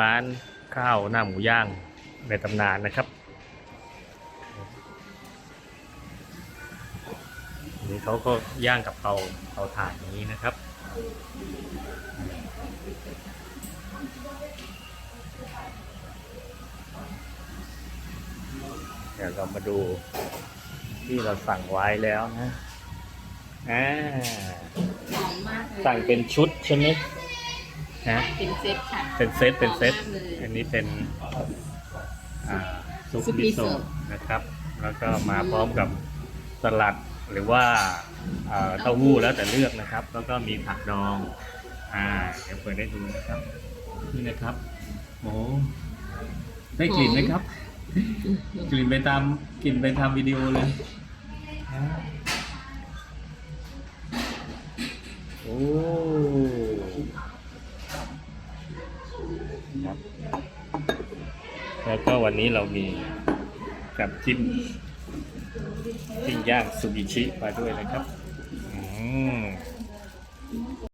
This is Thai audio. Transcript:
ร้านข้าวหน้าหมูย่างในตำนานนะครับนนี้เขาก็ย่างกับเตาเตาถ่านอย่างนี้นะครับเดี๋ยวเรามาดูที่เราสั่งไว้แล้วนะ อ่า สั่งเป็นชุดใช่ไหม ฮะเป็นเซตค่ะ เป็นเซตเป็นเซตหอมมากเลย อันนี้เป็นอ่าซุปซุปมิมิโซะ โซะนะครับ แล้วก็มาพร้อมกับสลัดหรือว่าอ่าเต้าหู้แล้วแต่เลือกนะครับ แล้วก็มีผักดองอ่าเดี๋ยวเปิดได้ดูนะครับนี่นะครับโอ้ได้กลิ่นไหมครับ กลิ่นไปตามกลิ่นไปตามวิดีโอเลยอ่ ครับ แล้วก็วันนี้เรามีกับจิ้มปิ้งย่างซูบิชิมาด้วยนะครับ อืม